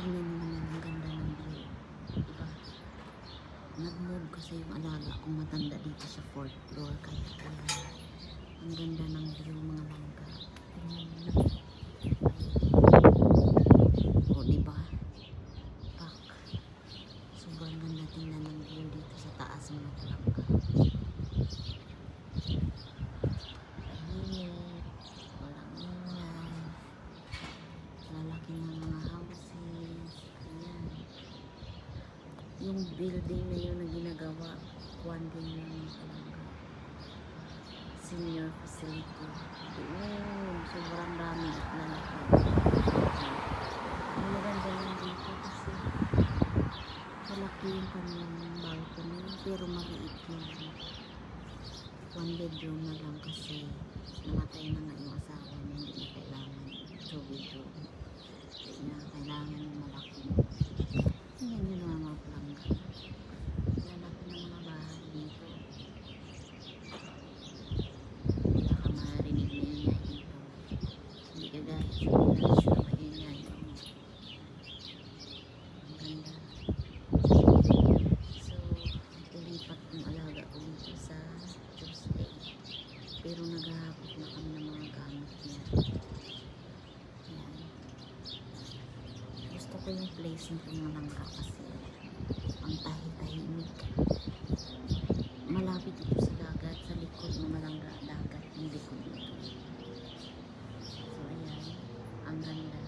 Tingnan mo naman ang ganda ng view. Diba? Nag-move kasi yung alaga kong matanda dito sa fourth floor. Kaya wala. Ang ganda ng view mga langga. Tingnan mo naman. O, diba? Pak. Sobrang ganda tingnan ng view dito sa taas ng mga langga. Tahimik. Walang ingay. Lalaki ng mga houses. Ayan. Yung building na yun na ginagawa, din yung mga kalangga. Senior facility. Doon, sobrang dami at lalaki. Ang maganda lang dito kasi malaki yung kanyang balcony pero maliit yung one bedroom na lang kasi namatay na nga yung asawa niya hindi na kailangan two bedroom kaya na kailangan yung malaki yan yun mga mga plangga lalaki ng mga bahay dito wala ka marinig na ingay dito hindi ka dahil sa pinas na maingay ang ganda so ilipat yung alaga ko dito sa Tuesday pero naghahapot na kami ng mga gamit niya yan gusto ko yung place nito mga langka kasi ang tahi-tahimik malapit ito sa dagat sa likod ng malangga dagat yung likod nito so ayan ang ganda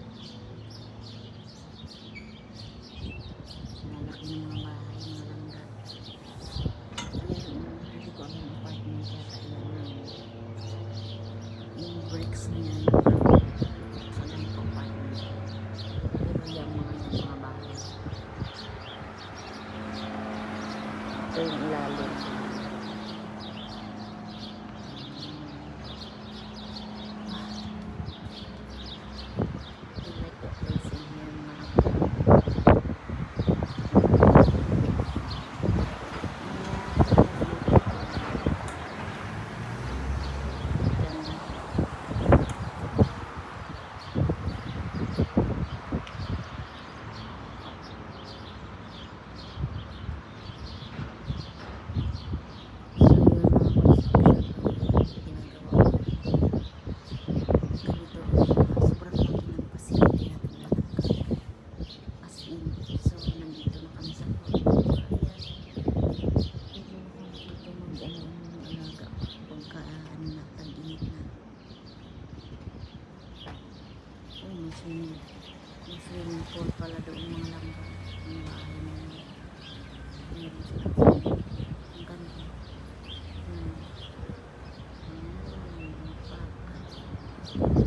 lalaki ng mga bahay mga langga ayan yung hindi ko ang apartment yata yan na yung bricks niya yung sa ganito apartment pero yung mga yan mga bahay. Ito yung ilalim swimming, may swimming pool pala doon mga langga. Ang bahay na yun. Meron sila. Ang ganda. Hmm. Hmm, ang